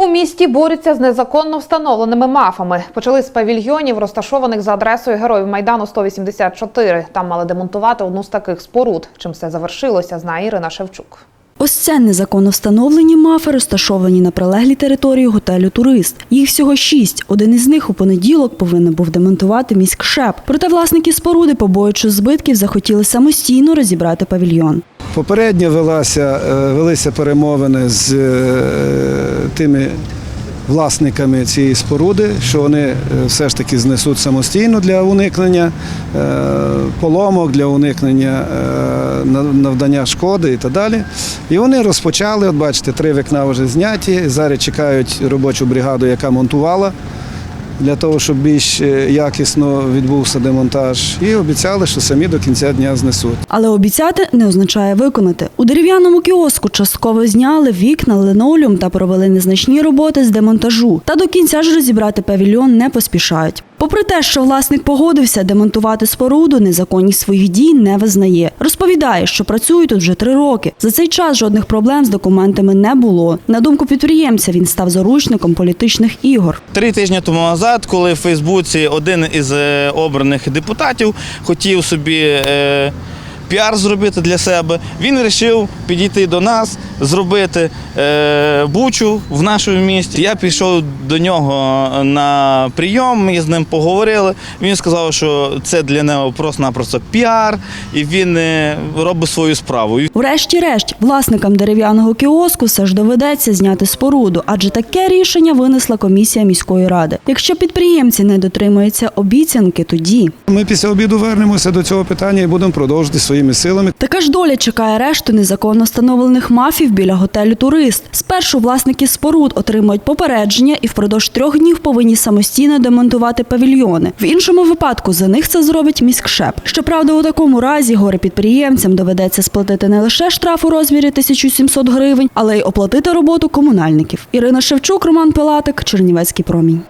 У місті борються з незаконно встановленими мафами. Почали з павільйонів, розташованих за адресою Героїв Майдану 184. Там мали демонтувати одну з таких споруд. Чим все завершилося, знає Ірина Шевчук. Ось це незаконно встановлені мафи, розташовані на прилеглій території готелю Турист. Їх всього шість. Один із них у понеділок повинен був демонтувати міськшеп. Проте власники споруди, побоюючи збитків, захотіли самостійно розібрати павільйон. Попередньо велася, е, велися перемовини з е, тими власниками цієї споруди, що вони е, все ж таки знесуть самостійно для уникнення е, поломок, для уникнення е, навдання шкоди і так далі. І вони розпочали, от бачите, три вікна вже зняті. Зараз чекають робочу бригаду, яка монтувала. Для того, щоб більш е, якісно відбувся демонтаж, і обіцяли, що самі до кінця дня знесуть. Але обіцяти не означає виконати. У дерев'яному кіоску частково зняли вікна, линолеум та провели незначні роботи з демонтажу. Та до кінця ж розібрати павільйон не поспішають. Попри те, що власник погодився демонтувати споруду, незаконність своїх дій не визнає. Розповідає, що працює тут вже три роки. За цей час жодних проблем з документами не було. На думку підприємця, він став заручником політичних ігор. Три тижні тому назад, коли в Фейсбуці один із е, обраних депутатів хотів собі е, піар зробити для себе, він вирішив підійти до нас, зробити е, бучу в нашому місті. Я пішов до нього на прийом, ми з ним поговорили. Він сказав, що це для нього просто-напросто піар, і він е, робить свою справу. Врешті-решт, власникам дерев'яного кіоску все ж доведеться зняти споруду, адже таке рішення винесла комісія міської ради. Якщо підприємці не дотримуються обіцянки, тоді Ми після обіду вернемося до цього питання і будемо продовжувати своїми силами. така ж доля чекає решту незаконно встановлених мафів біля готелю Турист. Спершу власники споруд отримують попередження і впродовж трьох днів повинні самостійно демонтувати павільйони. В іншому випадку за них це зробить міськшеп. Щоправда, у такому разі горе підприємцям доведеться сплатити не лише штраф у розмірі 1700 гривень, але й оплатити роботу комунальників. Ірина Шевчук, Роман Пилатик, Чернівецький промінь.